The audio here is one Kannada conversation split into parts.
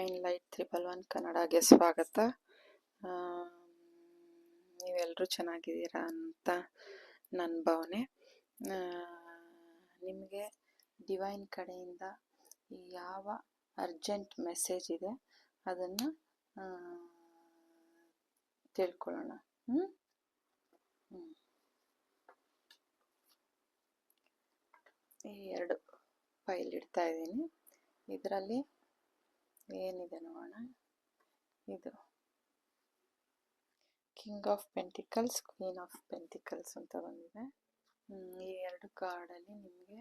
ಡಿವೈನ್ ಲೈಟ್ ತ್ರಿಬಲ್ ಒನ್ ಕನ್ನಡಗೆ ಸ್ವಾಗತ. ನೀವೆಲ್ಲರೂ ಚೆನ್ನಾಗಿದ್ದೀರಾ ಅಂತ ನನ್ನ ಭಾವನೆ. ನಿಮಗೆ ಡಿವೈನ್ ಕಡೆಯಿಂದ ಯಾವ ಅರ್ಜೆಂಟ್ ಮೆಸೇಜ್ ಇದೆ ಅದನ್ನು ತಿಳ್ಕೊಳ್ಳೋಣ. ಹ್ಞೂ ಈ ಎರಡು ಫೈಲ್ ಇಡ್ತಾ ಇದ್ದೀನಿ. ಇದರಲ್ಲಿ ಏನಿದೆ ನೋಡೋಣ. ಇದು king of pentacles queen of pentacles ಅಂತ ಬಂದಿದೆ. ಈ ಎರಡು ಕಾರ್ಡಲ್ಲಿ ನಿಮಗೆ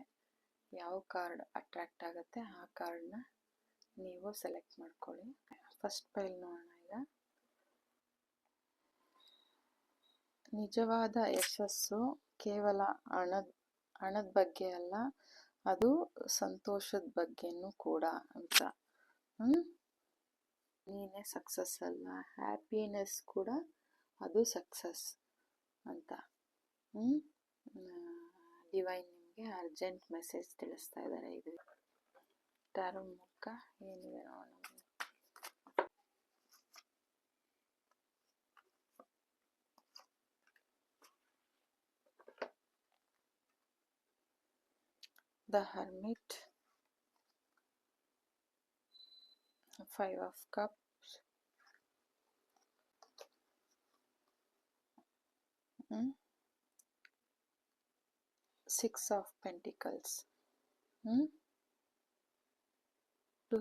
ಯಾವ ಕಾರ್ಡ್ ಅಟ್ರಾಕ್ಟ್ ಆಗುತ್ತೆ ಆ ಕಾರ್ಡನ್ನ ನೀವು ಸೆಲೆಕ್ಟ್ ಮಾಡ್ಕೊಳ್ಳಿ. ಫಸ್ಟ್ ಪೈಲ್ ನೋಡೋಣ ಈಗ. ನಿಜವಾದ ಯಶಸ್ಸು ಕೇವಲ ಹಣದ ಹಣದ ಬಗ್ಗೆ ಅಲ್ಲ, ಅದು ಸಂತೋಷದ ಬಗ್ಗೆನೂ ಕೂಡ ಅಂತ. ನೀನೇ ಸಕ್ಸಸ್ ಅಲ್ಲ ಹ್ಯಾಪಿನೆಸ್ ಕೂಡ ಅದು ಸಕ್ಸಸ್ ಅಂತ. ಡಿವೈನ್ ನಿಮಗೆ ಅರ್ಜೆಂಟ್ ಮೆಸೇಜ್ ತಿಳಿಸ್ತಾ ಇದ್ದಾರೆ ಇದು. ಟ್ಯಾರೋ ಮುಖ ಏನಿದೆ ನೋಡೋಣ the hermit. Five of cups hmm? six of pentacles hmm?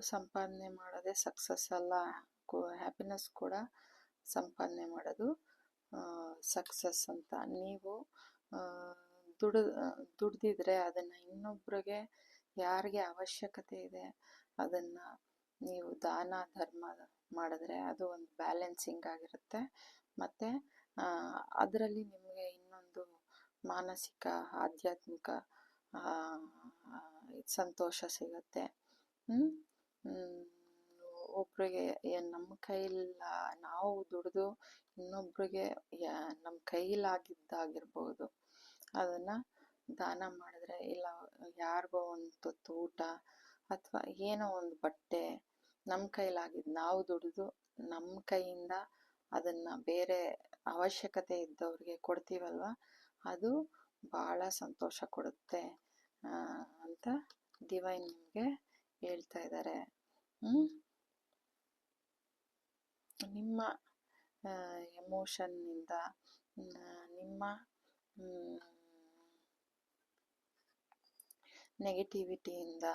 ಸಂಪಾದನೆ ಮಾಡೋದೇ ಸಕ್ಸಸ್ ಅಲ್ಲ ಹ್ಯಾಪಿನೆಸ್ ಕೂಡ ಸಂಪಾದನೆ ಮಾಡೋದು ಸಕ್ಸಸ್ ಅಂತ ನೀವು ದುಡ್ದು ದುಡ್ದಿದ್ರೆ ಅದನ್ನು ಇನ್ನೊಬ್ರಿಗೆ ಯಾರಿಗೆ ಅವಶ್ಯಕತೆ ಇದೆ, ಅದನ್ನು ನೀವು ದಾನ, ಧರ್ಮ ಮಾಡಿದ್ರೆ ಅದು ಒಂದು ಬ್ಯಾಲೆನ್ಸಿಂಗ್ ಆಗಿರುತ್ತೆ. ಮತ್ತು ಅದರಲ್ಲಿ ನಿಮಗೆ ಇನ್ನೊಂದು ಮಾನಸಿಕ, ಆಧ್ಯಾತ್ಮಿಕ ಸಂತೋಷ ಸಿಗುತ್ತೆ. ಒಬ್ರಿಗೆ ನಮ್ಮ ಕೈಲ ನಾವು ದುಡಿದು ಇನ್ನೊಬ್ರಿಗೆ ನಮ್ಮ ಕೈಲಾಗಿದ್ದಾಗಿರ್ಬೋದು. ಅದನ್ನು ದಾನ ಮಾಡಿದ್ರೆ ಇಲ್ಲ, ಯಾರಿಗೋ ಒಂದು ತುತ್ತು ಊಟ ಅಥವಾ ಏನೋ ಒಂದು ಬಟ್ಟೆ ನಮ್ಮ ಕೈಲಾಗಿದ್ದು ನಾವು ದುಡಿದು ನಮ್ಮ ಕೈಯಿಂದ ಅದನ್ನು ಬೇರೆ ಅವಶ್ಯಕತೆ ಇದ್ದವ್ರಿಗೆ ಕೊಡ್ತೀವಲ್ವ? ಅದು ಭಾಳ ಸಂತೋಷ ಕೊಡುತ್ತೆ ಅಂತ ಡಿವೈನ್ ನಿಮಗೆ ಹೇಳ್ತಾ ಇದ್ದಾರೆ ನಿಮ್ಮ ಎಮೋಷನ್ನಿಂದ ನಿಮ್ಮ ನೆಗೆಟಿವಿಟಿಯಿಂದ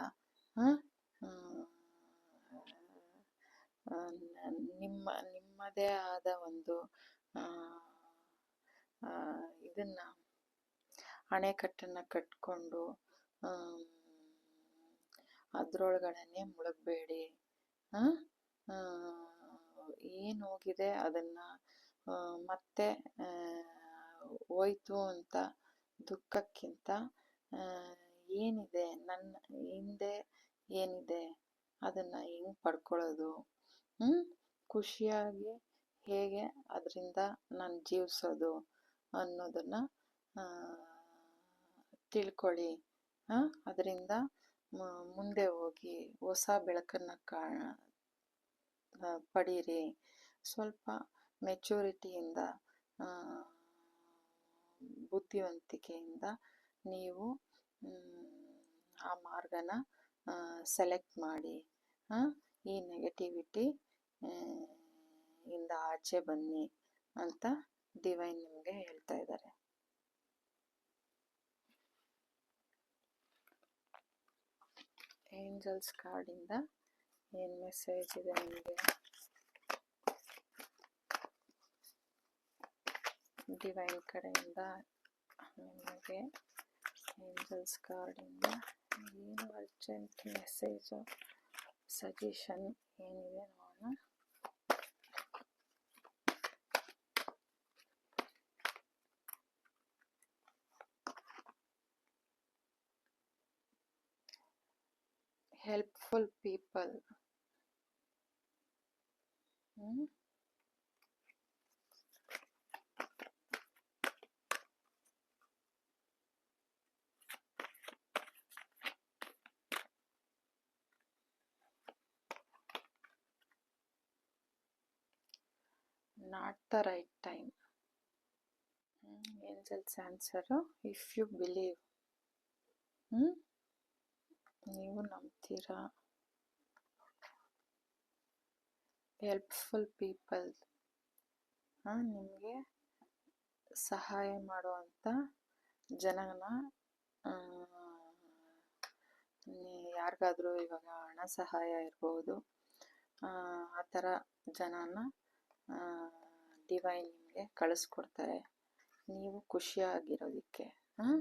ನಿಮ್ಮ, ನಿಮ್ಮದೇ ಆದ ಒಂದು ಇದನ್ನ, ಅಣೆಕಟ್ಟನ್ನು ಕಟ್ಕೊಂಡು ಅದರೊಳಗಡೆ ಮುಳುಗಬೇಡಿ. ಏನು ಹೋಗಿದೆ ಅದನ್ನು ಮತ್ತೆ ಹೋಯ್ತು ಅಂತ, ದುಃಖಕ್ಕಿಂತ ಏನಿದೆ ನನ್ನ ಹಿಂದೆ ಏನಿದೆ ಅದನ್ನು ಹೆಂಗೆ ಪಡ್ಕೊಳ್ಳೋದು ಖುಷಿಯಾಗಿ ಹೇಗೆ ಅದರಿಂದ ನಾನು ಜೀವಿಸೋದು ಅನ್ನೋದನ್ನು ತಿಳ್ಕೊಳ್ಳಿ. ಅದರಿಂದ ಮುಂದೆ ಹೋಗಿ ಹೊಸ ಬೆಳಕನ್ನು ಕಾಣ ಪಡೀರಿ. ಸ್ವಲ್ಪ ಮೆಚುರಿಟಿಯಿಂದ ಬುದ್ಧಿವಂತಿಕೆಯಿಂದ ನೀವು ಆ ಮಾರ್ಗನ ಸೆಲೆಕ್ಟ್ ಮಾಡಿ ಈ ನೆಗೆಟಿವಿಟಿ ಇಂದ ಆಚೆ ಬನ್ನಿ ಅಂತ ಡಿವೈನ್ ನಿಮಗೆ ಹೇಳ್ತಾ ಇದ್ದಾರೆ. ಏಂಜಲ್ಸ್ ಕಾರ್ಡಿಂದ ಏನು ಮೆಸೇಜ್ ಇದೆ ನಿಮಗೆ? ಡಿವೈನ್ ಕಡೆಯಿಂದ ನಿಮಗೆ ಏಂಜಲ್ಸ್ ಕಾರ್ಡಿಂದ ಏನು ಅರ್ಜೆಂಟ್ ಮೆಸೇಜು ಸಜೆಷನ್ ಏನಿದೆ ನೋಡೋಣ not the right time angels answer if you believe ನೀವು ನಂಬ್ತೀರಾ? ಹೆಲ್ಪ್ಫುಲ್ ಪೀಪಲ್ ನಿಮಗೆ ಸಹಾಯ ಮಾಡುವಂಥ ಜನನ ಯಾರಿಗಾದ್ರೂ ಇವಾಗ ಹಣ ಸಹಾಯ ಇರ್ಬೋದು. ಆ ಥರ ಜನನ ಡಿವೈನ್ ನಿಮಗೆ ಕಳಿಸ್ಕೊಡ್ತಾರೆ. ನೀವು ಖುಷಿಯಾಗಿರೋದಕ್ಕೆ, ಹಾಂ?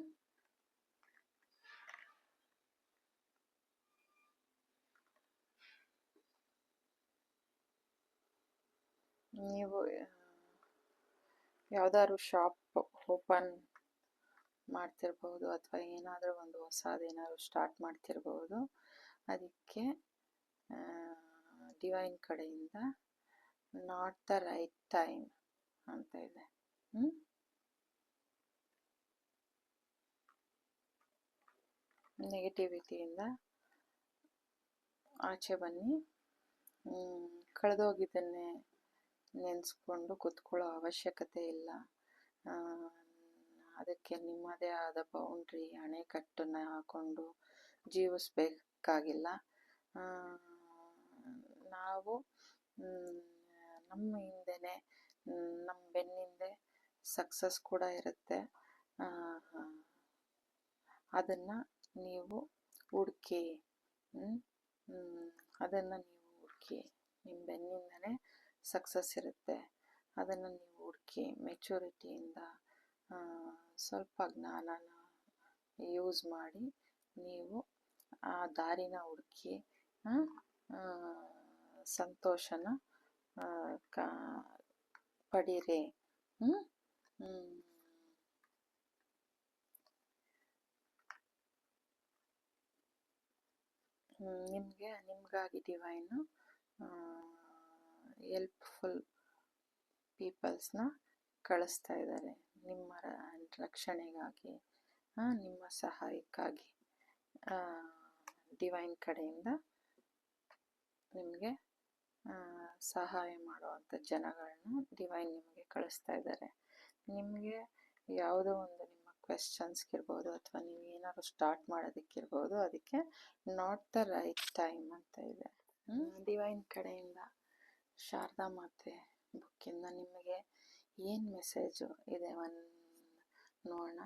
ನೀವು ಯಾವ್ದಾದ್ರು ಶಾಪ್ ಓಪನ್ ಮಾಡ್ತಿರ್ಬೋದು ಅಥವಾ ಏನಾದರೂ ಒಂದು ಹೊಸದೇನಾದ್ರು ಸ್ಟಾರ್ಟ್ ಮಾಡ್ತಿರ್ಬೋದು. ಅದಕ್ಕೆ ಡಿವೈನ್ ಕಡೆಯಿಂದ ನಾಟ್ ದ ರೈಟ್ ಟೈಮ್. ಅಂತ ಇದೆ ಹ್ಞೂ ನೆಗೆಟಿವಿಟಿಯಿಂದ ಆಚೆ ಬನ್ನಿ. ಕಳೆದೋಗಿದ್ದನ್ನೇ ನೆನೆಸ್ಕೊಂಡು ಕೂತ್ಕೊಳ್ಳೋ ಅವಶ್ಯಕತೆ ಇಲ್ಲ. ಅದಕ್ಕೆ ನಿಮ್ಮದೇ ಆದ ಬೌಂಡ್ರಿ ಅಣೆಕಟ್ಟನ್ನು ಹಾಕೊಂಡು ಜೀವಿಸ್ಬೇಕಾಗಿಲ್ಲ. ನಾವು ನಮ್ಮ ಹಿಂದೆನೇ ನಮ್ಮ ಬೆನ್ನಿಂದೆ ಸಕ್ಸಸ್ ಕೂಡ ಇರುತ್ತೆ. ಅದನ್ನು ನೀವು ಹುಡುಕಿ ಅದನ್ನು ನೀವು ಹುಡುಕಿ ನಿಮ್ಮ ಬೆನ್ನಿಂದನೇ ಸಕ್ಸಸ್ ಇರುತ್ತೆ. ಅದನ್ನು ನೀವು ಹುಡುಕಿ ಮೆಚುರಿಟಿಯಿಂದ ಸ್ವಲ್ಪ ಜ್ಞಾನನ ಯೂಸ್ ಮಾಡಿ ನೀವು ಆ ದಾರಿನ ಹುಡುಕಿ ಸಂತೋಷನ ಕ ಪಡೀರಿ. ನಿಮಗೆ, ನಿಮಗಾಗಿ ಡಿವೈನು ಹೆಲ್ಪ್ಫುಲ್ ಪೀಪಲ್ಸ್ನ ಕಳಿಸ್ತಾ ಇದ್ದಾರೆ. ನಿಮ್ಮ ರಕ್ಷಣೆಗಾಗಿ ನಿಮ್ಮ ಸಹಾಯಕ್ಕಾಗಿ ಡಿವೈನ್ ಕಡೆಯಿಂದ ನಿಮಗೆ ಸಹಾಯ ಮಾಡುವಂಥ ಜನಗಳನ್ನ ಡಿವೈನ್ ನಿಮಗೆ ಕಳಿಸ್ತಾ ಇದ್ದಾರೆ. ನಿಮಗೆ ಯಾವುದೋ ಒಂದು ನಿಮ್ಮ ಕ್ವೆಶನ್ಸ್ಗಿರ್ಬೋದು ಅಥವಾ ನೀವು ಏನಾದ್ರು ಸ್ಟಾರ್ಟ್ ಮಾಡೋದಕ್ಕಿರ್ಬೋದು ಅದಕ್ಕೆ ನಾಟ್ ದ ರೈಟ್ ಟೈಮ್ ಅಂತ ಇದೆ. ಡಿವೈನ್ ಕಡೆಯಿಂದ ಶಾರದಾ ಮಾತೆ ಬುಕ್ಕಿಂದ ನಿಮಗೆ ಏನು ಮೆಸೇಜು ಇದೆ ಒಂದು ನೋಡೋಣ.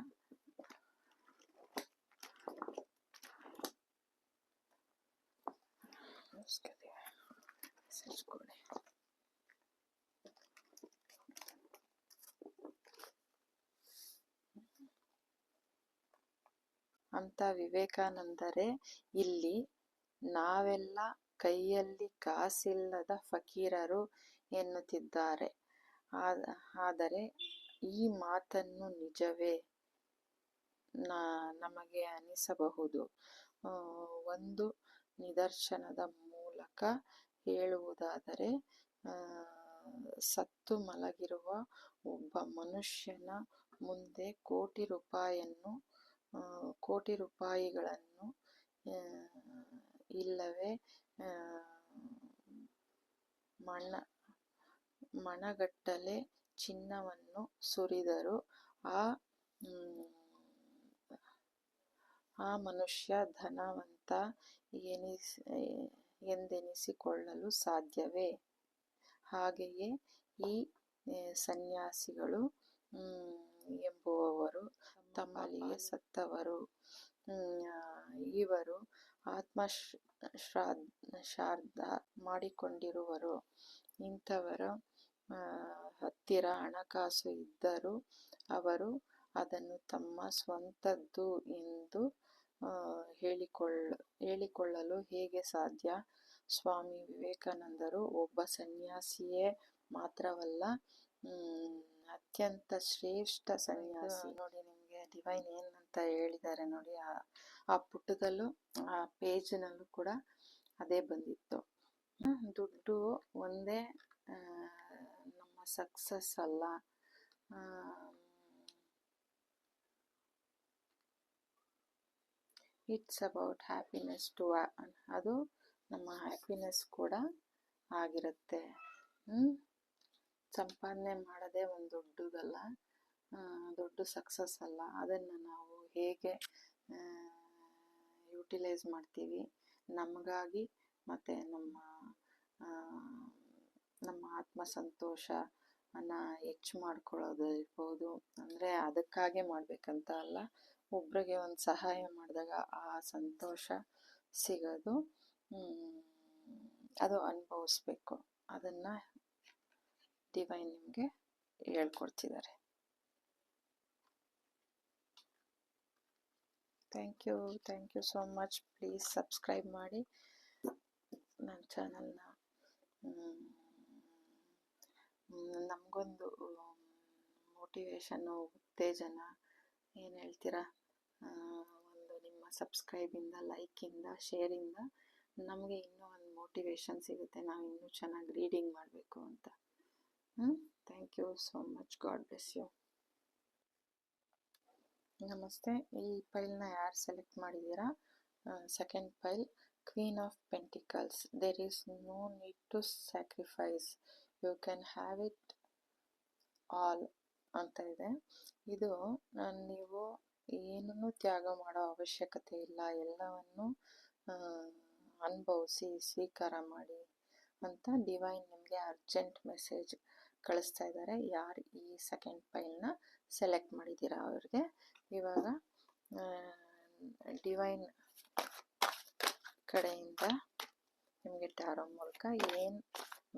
ಅಂತ ವಿವೇಕಾನಂದರೇ, ಇಲ್ಲಿ ನಾವೆಲ್ಲ ಕೈಯಲ್ಲಿ ಕಾಸಿಲ್ಲದ ಫಕೀರರು ಎನ್ನುತ್ತಿದ್ದಾರೆ. ಆದರೆ ಈ ಮಾತನ್ನು ನಿಜವೇ ನಮಗೆ ಅನಿಸಬಹುದು. ಒಂದು ನಿದರ್ಶನದ ಮೂಲಕ ಹೇಳುವುದಾದರೆ ಸತ್ತು ಮಲಗಿರುವ ಒಬ್ಬ ಮನುಷ್ಯನ ಮುಂದೆ ಕೋಟಿ ರೂಪಾಯಿಯನ್ನು ಕೋಟಿ ರೂಪಾಯಿಗಳನ್ನು ಇಲ್ಲವೇ ಮಣ್ಣ ಮಣಗಟ್ಟಲೆ ಚಿನ್ನವನ್ನು ಸುರಿದರು. ಆ ಆ ಮನುಷ್ಯ ಧನವಂತ ಎನಿಸಿ ಎಂದೆನಿಸಿಕೊಳ್ಳಲು ಸಾಧ್ಯವೇ? ಹಾಗೆಯೇ ಈ ಸನ್ಯಾಸಿಗಳು ಎಂಬುವವರು ತಮ್ಮಲ್ಲಿಯೇ ಸತ್ತವರು. ಇವರು ಆತ್ಮ ಶ್ರಾದ್ದ ಮಾಡಿಕೊಂಡಿರುವರು. ಇಂಥವರ ಹತ್ತಿರ ಹಣಕಾಸು ಇದ್ದರೂ ಅವರು ಅದನ್ನು ತಮ್ಮ ಸ್ವಂತದ್ದು ಎಂದು ಹೇಳಿಕೊಳ್ಳ, ಹೇಳಿಕೊಳ್ಳಲು ಹೇಗೆ ಸಾಧ್ಯ? ಸ್ವಾಮಿ ವಿವೇಕಾನಂದರು ಒಬ್ಬ ಸನ್ಯಾಸಿಯೇ ಮಾತ್ರವಲ್ಲ ಅತ್ಯಂತ ಶ್ರೇಷ್ಠ ಸನ್ಯಾಸಿ. ನೋಡಿ ನಿಮಗೆ ಡಿವೈನ್ ಏನಂತ ಹೇಳಿದ್ದಾರೆ ನೋಡಿ, ಆ ಪುಟದಲ್ಲೂ, ಆ ಪೇಜ್ನಲ್ಲೂ ಕೂಡ ಅದೇ ಬಂದಿತ್ತು. ದುಡ್ಡು ಒಂದೇ ನಮ್ಮ ಸಕ್ಸಸ್ ಅಲ್ಲ. ಇಟ್ಸ್ ಅಬೌಟ್ ಹ್ಯಾಪಿನೆಸ್ ಟು ಅದು ನಮ್ಮ ಹ್ಯಾಪಿನೆಸ್ ಕೂಡ ಆಗಿರುತ್ತೆ. ಸಂಪಾದನೆ ಮಾಡೋದೇ ಒಂದು ದೊಡ್ಡದಲ್ಲ. ದೊಡ್ಡ ಸಕ್ಸಸ್ ಅಲ್ಲ. ಅದನ್ನು ನಾವು ಹೇಗೆ ಯುಟಿಲೈಸ್ ಮಾಡ್ತೀವಿ, ನಮಗಾಗಿ ಮತ್ತು ನಮ್ಮ ನಮ್ಮ ಆತ್ಮ ಸಂತೋಷ ಅನ್ನ ಹೆಚ್ಚು ಮಾಡ್ಕೊಳ್ಳೋದು ಇರ್ಬೋದು. ಅಂದರೆ ಅದಕ್ಕಾಗೆ ಮಾಡಬೇಕಂತ ಅಲ್ಲ. ಒಬ್ರಿಗೆ ಒಂದು ಸಹಾಯ ಮಾಡಿದಾಗ ಆ ಸಂತೋಷ ಸಿಗೋದು. ಅದು ಅನುಭವಿಸ್ಬೇಕು. ಅದನ್ನು ಡಿವೈನ್ ನಿಮಗೆ ಹೇಳ್ಕೊಡ್ತಿದ್ದಾರೆ. Thank you thank you so much please subscribe ಮಾಡಿ. ನನ್ನ ಚಾನಲ್ನ ನಮಗೊಂದು ಮೋಟಿವೇಶನ್ನು ಉತ್ತೇಜನ ಏನು ಹೇಳ್ತೀರಾ? ಒಂದು ನಿಮ್ಮ ಸಬ್ಸ್ಕ್ರೈಬಿಂದ ಲೈಕಿಂದ ಶೇರಿಂದ ನಮಗೆ ಇನ್ನೂ ಒಂದು ಮೋಟಿವೇಶನ್ ಸಿಗುತ್ತೆ. ನಾವು ಇನ್ನೂ ಚೆನ್ನಾಗಿ ರೀಡಿಂಗ್ ಮಾಡಬೇಕು ಅಂತ. ಹ್ಞೂ thank you so much God bless you ನಮಸ್ತೆ. ಈ ಪೈಲ್ನ ಯಾರು ಸೆಲೆಕ್ಟ್ ಮಾಡಿದ್ದೀರಾ? Second file queen of pentacles there is no need to sacrifice you can have it all ಅಂತ ಇದೆ. ಇದು ನೀವು ಏನನ್ನು ತ್ಯಾಗ ಮಾಡೋ ಅವಶ್ಯಕತೆ ಇಲ್ಲ. ಎಲ್ಲವನ್ನು ಅನುಭವಿಸಿ, ಸ್ವೀಕಾರ ಮಾಡಿ ಅಂತ ಡಿವೈನ್ ನಿಮಗೆ ಅರ್ಜೆಂಟ್ ಮೆಸೇಜ್ ಕಳಿಸ್ತಾ ಇದ್ದಾರೆ. ಯಾರು ಈ ಸೆಕೆಂಡ್ ಫೈಲ್ನ ಸೆಲೆಕ್ಟ್ ಮಾಡಿದ್ದೀರಾ ಅವ್ರಿಗೆ? ಇವಾಗ ಡಿವೈನ್ ಕಡೆಯಿಂದ ನಿಮಗೆ ಟ್ಯಾರೋ ಮೂಲಕ ಏನು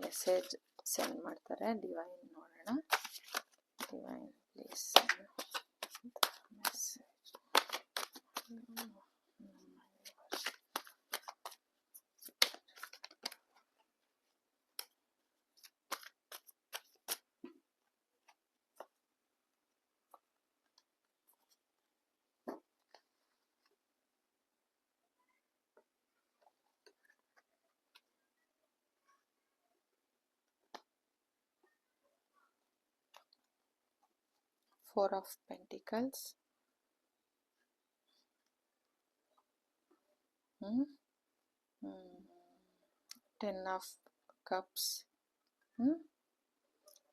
ಮೆಸೇಜ್ ಸೆಂಡ್ ಮಾಡ್ತಾರೆ ಡಿವೈನ್ ನೋಡೋಣ. Divine, please. Four of pentacles of cups. Hmm?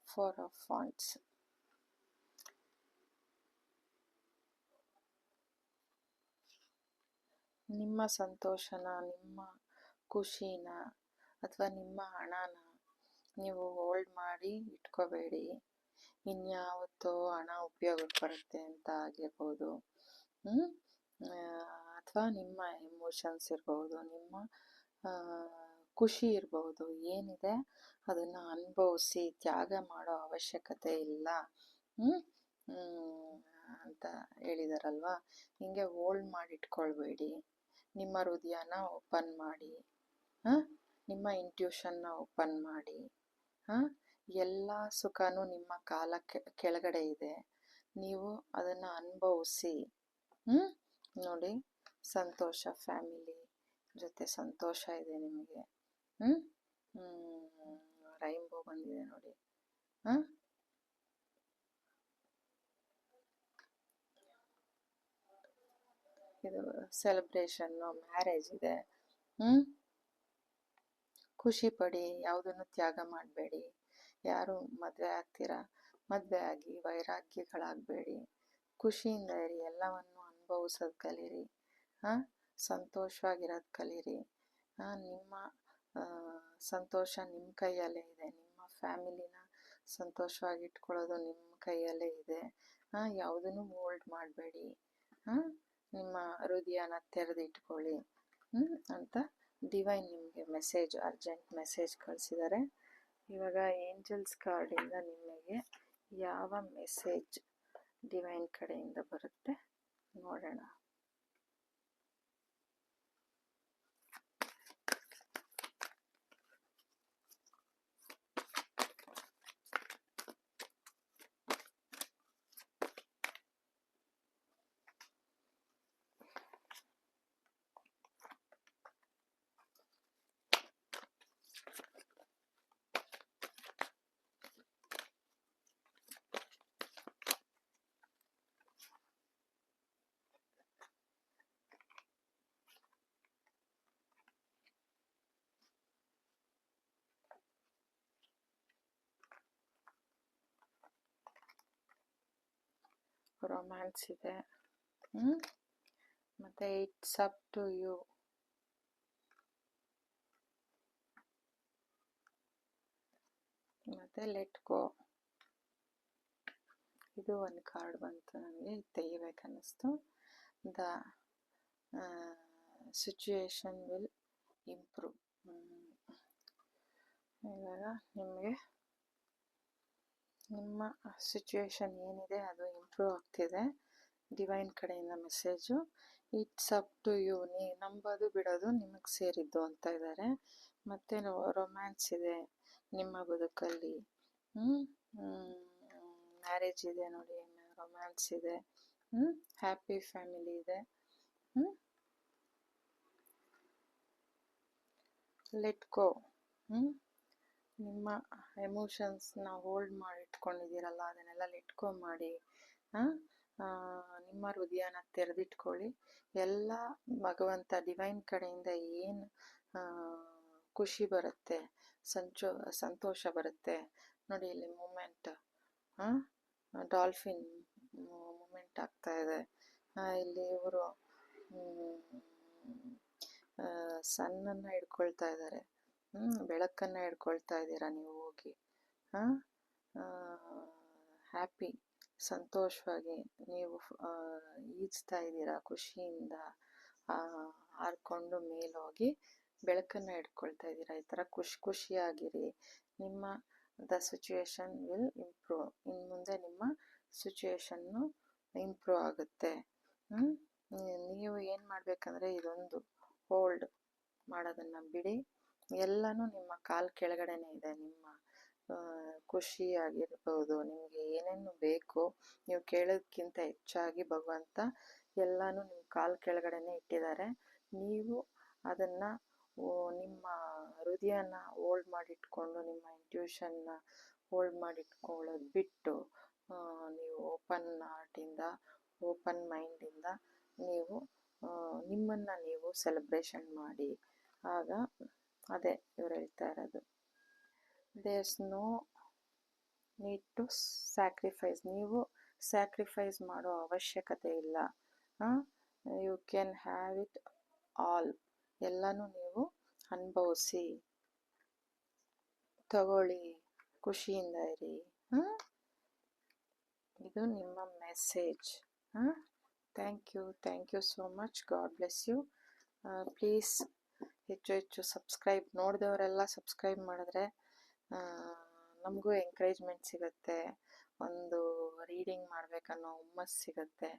four of wands. ನಿಮ್ಮ ಸಂತೋಷನ ನಿಮ್ಮ ಖುಷಿನ ಅಥವಾ ನಿಮ್ಮ ಹಣನ ನೀವು ಹೋಲ್ಡ್ ಮಾಡಿ ಇಟ್ಕೋಬೇಡಿ. ಇನ್ಯಾವತ್ತೋ ಹಣ ಉಪಯೋಗಕ್ಕೆ ಬರುತ್ತೆ ಅಂತ ಆಗಿರ್ಬೋದು. ಅಥವಾ ನಿಮ್ಮ ಎಮೋಷನ್ಸ್ ಇರಬಹುದು, ನಿಮ್ಮ ಖುಷಿ ಇರಬಹುದು, ಏನಿದೆ ಅದನ್ನು ಅನುಭವಿಸಿ ತ್ಯಾಗ ಮಾಡೋ ಅವಶ್ಯಕತೆ ಇಲ್ಲ. ಅಂತ ಹೇಳಿದಾರಲ್ವಾ? ಹಿಂಗೆ ಹೋಲ್ಡ್ ಮಾಡಿಟ್ಕೊಳ್ಬೇಡಿ. ನಿಮ್ಮ ಹೃದಯನ ಓಪನ್ ಮಾಡಿ. ನಿಮ್ಮ ಇಂಟ್ಯೂಷನ್ನ ಓಪನ್ ಮಾಡಿ. ಎಲ್ಲ ಸುಖನೂ ನಿಮ್ಮ ಕಾಲ ಕೆಳಗಡೆ ಇದೆ. ನೀವು ಅದನ್ನು ಅನುಭವಿಸಿ. ನೋಡಿ. ಸಂತೋಷ ಫ್ಯಾಮಿಲಿ ಜೊತೆ ಸಂತೋಷ ಇದೆ ನಿಮಗೆ? ಹ್ಞೂ ರೈನ್ಬೋ ಬಂದಿದೆ ನೋಡಿ. ಹಾಂ ಇದು ಸೆಲೆಬ್ರೇಷನ್ನು ಮ್ಯಾರೇಜ್ ಇದೆ. ಹ್ಞೂ ಖುಷಿ ಪಡಿ, ಯಾವುದನ್ನು ತ್ಯಾಗ ಮಾಡಬೇಡಿ. ಯಾರು ಮದುವೆ ಆಗ್ತೀರಾ? ಮದುವೆ ಆಗಿ ವೈರಾಗ್ಯಗಳಾಗಬೇಡಿ. ಖುಷಿಯಿಂದ ಇರಿ, ಎಲ್ಲವನ್ನು ಅನುಭವಿಸೋದು ಕಲೀರಿ ಹಾಂ ಸಂತೋಷವಾಗಿರೋದು ಕಲೀರಿ. ನಿಮ್ಮ ಸಂತೋಷ ನಿಮ್ಮ ಕೈಯಲ್ಲೇ ಇದೆ. ನಿಮ್ಮ ಫ್ಯಾಮಿಲಿನ ಸಂತೋಷವಾಗಿ ಇಟ್ಕೊಳ್ಳೋದು ನಿಮ್ಮ ಕೈಯಲ್ಲೇ ಇದೆ. ಹಾಂ ಯಾವುದನ್ನು ಮೋಲ್ಡ್ ಮಾಡಬೇಡಿ. ಹಾಂ ನಿಮ್ಮ ಹೃದಯನ ತೆರೆದಿಟ್ಕೊಳ್ಳಿ. ಹ್ಞೂ ಅಂತ ಡಿವೈನ್ ನಿಮಗೆ ಮೆಸೇಜ್ ಅರ್ಜೆಂಟ್ ಮೆಸೇಜ್ ಕಳಿಸಿದ್ದಾರೆ ಇವಾಗ ಏಂಜಲ್ಸ್ ಕಾರ್ಡಿಂದ ನಿಮಗೆ ಯಾವ ಮೆಸೇಜ್ ಡಿವೈನ್ ಕಡೆಯಿಂದ ಬರುತ್ತೆ ನೋಡೋಣ. ರೊಮ್ಯಾನ್ಸ್ ಇದೆ. ಮತ್ತೆ ಇಟ್ಸ್ ಅಪ್ ಟು ಯು ಮತ್ತೆ ಲೆಟ್ ಗೋ ಇದು ಒಂದು ಕಾರ್ಡ್ ಬಂತು ನನಗೆ ತೆಗಿಬೇಕನ್ನಿಸ್ತು. ದ ಸಿಚುಯೇಷನ್ ವಿಲ್ ಇಂಪ್ರೂವ್ ಇವಾಗ ನಿಮಗೆ ನಿಮ್ಮ ಸಿಚುವೇಶನ್ ಏನಿದೆ ಅದು ಇಂಪ್ರೂವ್ ಆಗ್ತಿದೆ. ಡಿವೈನ್ ಕಡೆಯಿಂದ message it's up to you ನೀ ನಂಬೋದು ಬಿಡೋದು ನಿಮಗೆ ಸೇರಿದ್ದು ಅಂತ ಇದ್ದಾರೆ ಮತ್ತು ರೊಮ್ಯಾನ್ಸ್ ಇದೆ ನಿಮ್ಮ ಬದುಕಲ್ಲಿ. ಮ್ಯಾರೇಜ್ ಇದೆ ನೋಡಿ ರೊಮ್ಯಾನ್ಸ್ ಇದೆ. ಹ್ಯಾಪಿ ಫ್ಯಾಮಿಲಿ ಇದೆ. ಲೆಟ್ ಗೋ ನಿಮ್ಮ ಎಮೋಷನ್ಸ್ನ ಹೋಲ್ಡ್ ಮಾಡಿ ಇಟ್ಕೊಂಡಿದ್ದೀರಲ್ಲ ಅದನ್ನೆಲ್ಲ ಲೆಟ್ ಗೋ ಮಾಡಿ ನಿಮ್ಮ ಹೃದಯನ ತೆರೆದಿಟ್ಕೊಳ್ಳಿ. ಎಲ್ಲ ಭಗವಂತ ಡಿವೈನ್ ಕಡೆಯಿಂದ ಏನು ಖುಷಿ ಬರುತ್ತೆ, ಸಂಚೋ, ಸಂತೋಷ ಬರುತ್ತೆ, ನೋಡಿ ಇಲ್ಲಿ ಮೂಮೆಂಟ್ ಡಾಲ್ಫಿನ್ ಮೂಮೆಂಟ್ ಆಗ್ತಾ ಇದೆ. ಇಲ್ಲಿ ಇವರು ಸನ್ನನ್ನು ಹಿಡ್ಕೊಳ್ತಾ ಇದ್ದಾರೆ. ಬೆಳಕನ್ನು ಹಿಡ್ಕೊಳ್ತಾ ಇದ್ದೀರಾ ನೀವು ಹೋಗಿ? ಹ್ಯಾಪಿ ಸಂತೋಷವಾಗಿ ನೀವು ಈಜ್ತಾ ಇದ್ದೀರಾ ಖುಷಿಯಿಂದ ಹಾರ್ಕೊಂಡು ಮೇಲೋಗಿ ಬೆಳಕನ್ನು ಹಿಡ್ಕೊಳ್ತಾ ಇದ್ದೀರಾ? ಈ ಥರ ಖುಷಿ, ಖುಷಿಯಾಗಿರಿ. ನಿಮ್ಮ ದ ಸಿಚುಯೇಷನ್ ವಿಲ್ ಇಂಪ್ರೂವ್ ಇನ್ನು ಮುಂದೆ ನಿಮ್ಮ ಸಿಚುವೇಶನ್ನು ಇಂಪ್ರೂವ್ ಆಗುತ್ತೆ. ನೀವು ಏನು ಮಾಡಬೇಕಂದ್ರೆ ಇದೊಂದು ಹೋಲ್ಡ್ ಮಾಡೋದನ್ನು ಬಿಡಿ. ಎಲ್ಲನೂ ನಿಮ್ಮ ಕಾಲು ಕೆಳಗಡೆನೇ ಇದೆ. ನಿಮ್ಮ ಖುಷಿ ಆಗಿರ್ಬೋದು, ನಿಮಗೆ ಏನೇನು ಬೇಕು ನೀವು ಕೇಳೋದಕ್ಕಿಂತ ಹೆಚ್ಚಾಗಿ ಭಗವಂತ ಎಲ್ಲನೂ ನಿಮ್ಮ ಕಾಲು ಕೆಳಗಡೆನೇ ಇಟ್ಟಿದ್ದಾರೆ. ನೀವು ಅದನ್ನು ನಿಮ್ಮ ಹೃದಯನ ಹೋಲ್ಡ್ ಮಾಡಿಟ್ಕೊಂಡು, ನಿಮ್ಮ ಇಂಟ್ಯೂಷನ್ನ ಹೋಲ್ಡ್ ಮಾಡಿಟ್ಕೊಳ್ಳೋದು ಬಿಟ್ಟು ನೀವು ಓಪನ್ ಹಾರ್ಟಿಂದ ಓಪನ್ ಮೈಂಡಿಂದ ನೀವು ನಿಮ್ಮನ್ನು ನೀವು ಸೆಲೆಬ್ರೇಷನ್ ಮಾಡಿ. ಆಗ ಅದೇ ಇವ್ರು ಹೇಳ್ತಾ ಇರೋದು. There's no need to sacrifice ನೀವು ಸ್ಯಾಕ್ರಿಫೈಸ್ ಮಾಡೋ ಅವಶ್ಯಕತೆ ಇಲ್ಲ. You can have it all ಎಲ್ಲನೂ ನೀವು ಅನುಭವಿಸಿ. ತಗೊಳ್ಳಿ. ಖುಷಿಯಿಂದ ಇರಿ. ಇದು ನಿಮ್ಮ message thank you thank you so much God bless you please ಹೆಚ್ಚು ಹೆಚ್ಚು ಸಬ್ಸ್ಕ್ರೈಬ್ ನೋಡಿದವರೆಲ್ಲ ಸಬ್ಸ್ಕ್ರೈಬ್ ಮಾಡಿದ್ರೆ ನಮಗೂ ಎಂಕರೇಜ್ಮೆಂಟ್ ಸಿಗುತ್ತೆ. ಒಂದು ರೀಡಿಂಗ್ ಮಾಡಬೇಕನ್ನೋ ಹುಮ್ಮಸ್ಸು ಸಿಗುತ್ತೆ.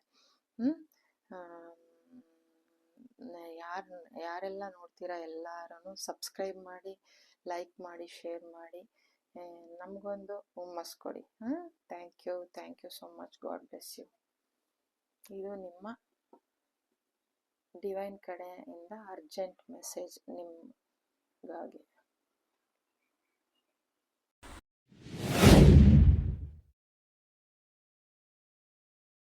ಯಾರು, ಯಾರೆಲ್ಲ ನೋಡ್ತೀರಾ ಎಲ್ಲರೂ ಸಬ್ಸ್ಕ್ರೈಬ್ ಮಾಡಿ ಲೈಕ್ ಮಾಡಿ ಶೇರ್ ಮಾಡಿ ನಮಗೊಂದು ಹುಮ್ಮಸ್ ಕೊಡಿ. ಹಾಂ thank you thank you so much God bless you ಇದು ನಿಮ್ಮ ಡಿವೈನ್ ಕಡೆಯಿಂದ ಅರ್ಜೆಂಟ್ ಮೆಸೇಜ್ ನಿಮಗಾಗಿ.